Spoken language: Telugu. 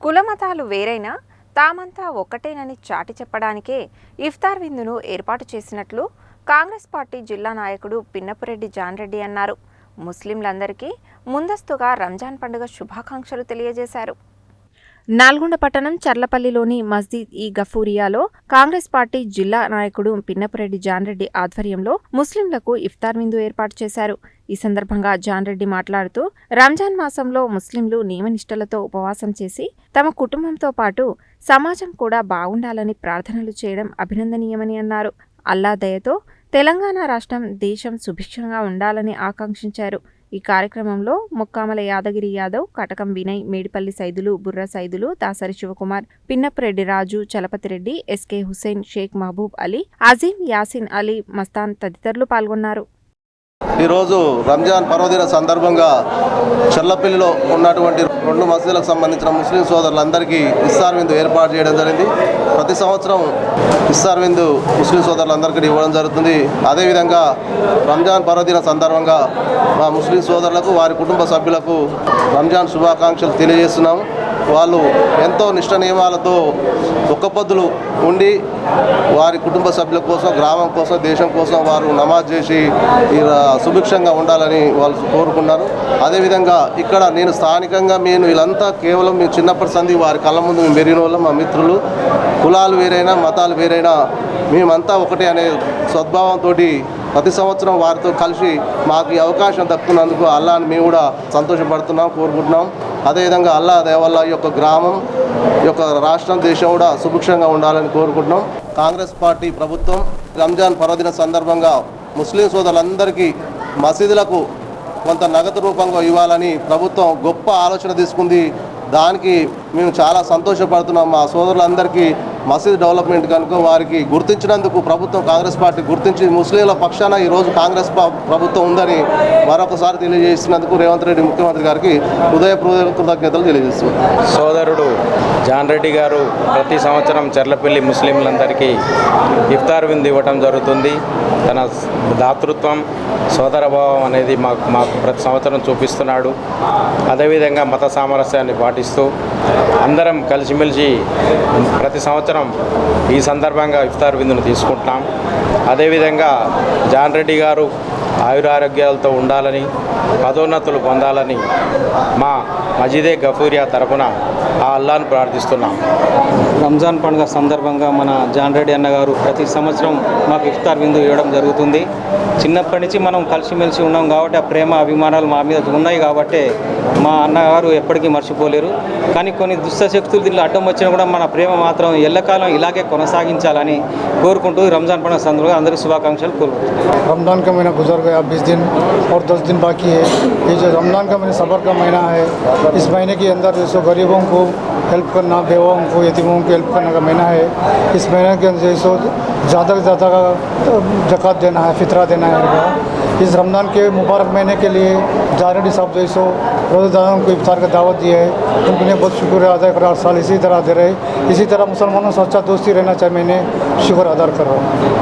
కులమతాలు వేరైనా తామంతా ఒక్కటేనని చాటి చెప్పడానికే ఇఫ్తార్ విందును ఏర్పాటు చేసినట్లు కాంగ్రెస్ పార్టీ జిల్లా నాయకుడు పిన్నపురెడ్డి జాన్రెడ్డి అన్నారు. ముస్లింలందరికీ ముందస్తుగా రంజాన్ పండుగ శుభాకాంక్షలు తెలియజేశారు. నల్గొండ పట్టణం చర్లపల్లిలోని మస్జిద్ ఈ గఫూరియాలో కాంగ్రెస్ పార్టీ జిల్లా నాయకుడు పిన్నపురెడ్డి జాన్రెడ్డి ఆధ్వర్యంలో ముస్లింలకు ఇఫ్తార్ విందు ఏర్పాటు చేశారు. ఈ సందర్భంగా జాన్రెడ్డి మాట్లాడుతూ రంజాన్ మాసంలో ముస్లింలు నియమనిష్టలతో ఉపవాసం చేసి తమ కుటుంబంతో పాటు సమాజం కూడా బాగుండాలని ప్రార్థనలు చేయడం అభినందనీయమని అన్నారు. అల్లా దయతో తెలంగాణ రాష్ట్రం దేశం సుభిక్షంగా ఉండాలని ఆకాంక్షించారు. ఈ కార్యక్రమంలో ముక్కామల యాదగిరి యాదవ్ కటకం వినయ్ మేడిపల్లి సైదులు బుర్ర సైదులు దాసరి శివకుమార్ పిన్నప్పరెడ్డి రాజు చలపతిరెడ్డి ఎస్కే హుసేన్ షేక్ మహబూబ్ అలీ అజీం యాసిన్ అలీ మస్తాన్ తదితరులు పాల్గొన్నారు. ఈరోజు రంజాన్ పర్వదిన సందర్భంగా చెల్లపల్లిలో ఉన్నటువంటి రెండు మసీదులకు సంబంధించిన ముస్లిం సోదరులందరికీ ఇస్సార్ విందు ఏర్పాటు చేయడం జరిగింది. ప్రతి సంవత్సరం ఇస్సార్ విందు ముస్లిం సోదరులందరికీ ఇవ్వడం జరుగుతుంది. అదేవిధంగా రంజాన్ పర్వదిన సందర్భంగా మా ముస్లిం సోదరులకు వారి కుటుంబ సభ్యులకు రంజాన్ శుభాకాంక్షలు తెలియజేస్తున్నాం వాళ్ళు ఎంతో నిష్ట నియమాలతో ఒక్క ఉండి వారి కుటుంబ సభ్యుల కోసం గ్రామం కోసం దేశం కోసం వారు నమాజ్ చేసి సుభిక్షంగా ఉండాలని వాళ్ళు కోరుకున్నారు. అదేవిధంగా ఇక్కడ నేను స్థానికంగా నేను వీళ్ళంతా కేవలం మేము చిన్నప్పటి సంధి వారి కళ్ళ ముందు మేము పెరిగిన వాళ్ళం మా మిత్రులు. కులాలు వేరైనా మతాలు వేరైనా మేమంతా ఒకటే అనే సద్భావంతో ప్రతి సంవత్సరం వారితో కలిసి మాకు ఈ అవకాశం దక్కున్నందుకు అల్లాని మేము కూడా సంతోషపడుతున్నాం కోరుకుంటున్నాం. అదేవిధంగా అల్లా దయ యొక్క గ్రామం యొక్క రాష్ట్రం దేశం కూడా సుభిక్షంగా ఉండాలని కోరుకుంటున్నాం. కాంగ్రెస్ పార్టీ ప్రభుత్వం రంజాన్ పర్వదిన సందర్భంగా ముస్లిం సోదరులందరికీ మసీదులకు కొంత నగదు రూపంగా ఇవ్వాలని ప్రభుత్వం గొప్ప ఆలోచన తీసుకుంది. దానికి మేము చాలా సంతోషపడుతున్నాం. మా సోదరులందరికీ మసీద్ డెవలప్మెంట్ కనుక వారికి గుర్తించినందుకు ప్రభుత్వం కాంగ్రెస్ పార్టీ గుర్తించి ముస్లింల పక్షాన ఈరోజు కాంగ్రెస్ ప్రభుత్వం ఉందని మరొకసారి తెలియజేసినందుకు రేవంత్ రెడ్డి ముఖ్యమంత్రి గారికి హృదయపూర్వక కృతజ్ఞతలు తెలియజేస్తున్నాం. సోదరుడు జాన్ రెడ్డి గారు ప్రతి సంవత్సరం చెర్లపల్లి ముస్లింలందరికీ ఇఫ్తార్ విందు ఇవ్వటం జరుగుతుంది. తన దాతృత్వం సోదరభావం అనేది మాకు మాకు ప్రతి సంవత్సరం చూపిస్తున్నాడు. అదేవిధంగా మత సామరస్యాన్ని పాటిస్తూ అందరం కలిసిమెలిసి ప్రతి సంవత్సరం ఈ సందర్భంగా ఇఫ్తార్ విందును తీసుకుంటున్నాం. అదేవిధంగా జాన్ రెడ్డి గారు ఆయురారోగ్యాలతో ఉండాలని పదోన్నతులు పొందాలని మా మజీదే గఫూరియా తరపున ఆ అల్లాను ప్రార్థిస్తున్నాం రంజాన్ పండుగ సందర్భంగా మన జాన్ రెడ్డి అన్న గారు ప్రతి సంవత్సరం మాకు ఇఫ్తార్ విందు ఇవ్వడం జరుగుతుంది చిన్నప్పటి నుంచి మనం కలిసిమెలిసి ఉన్నాం కాబట్టి ఆ ప్రేమ అభిమానాలు మా మీద ఉన్నాయి కాబట్టి మా అన్నగారు ఎప్పటికీ మర్చిపోలేరు కానీ కొన్ని దుష్ట శక్తులు దీనిలో అడ్డం వచ్చినా కూడా మన ప్రేమ మాత్రం ఎల్లకాలం ఇలాగే కొనసాగించాలని కోరుకుంటూ ఈ రంజాన్ పండుగ సందర్భంగా అందరికీ శుభాకాంక్షలు కోరుకుంటున్నాను रमज़ान का महीना गुजर गया बीस दिन और दस दिन बाकी है ये जो रमज़ान का महीना सबर का महीना है इस महीने के अंदर जो सो गरीबों को हेल्प करना बेवाओं को, यतीमों को हेल्प करने का महीना है। इस महीने के अंदर सो ज़्यादा से ज़्यादा जक़ात देना है, फितरा देना है। इस रमज़ान के मुबारक महीने के लिए जारडी साहब जो सो रोज़ेदारों को इफ्तार का दावत दी है, उनके लिए बहुत शुक्र अदा कर हर साल इसी तरह दे रहे। इसी तरह मुसलमानों से अच्छा दोस्ती रहना चाहिए मैंने शुक्र अदा कर रहा हूँ।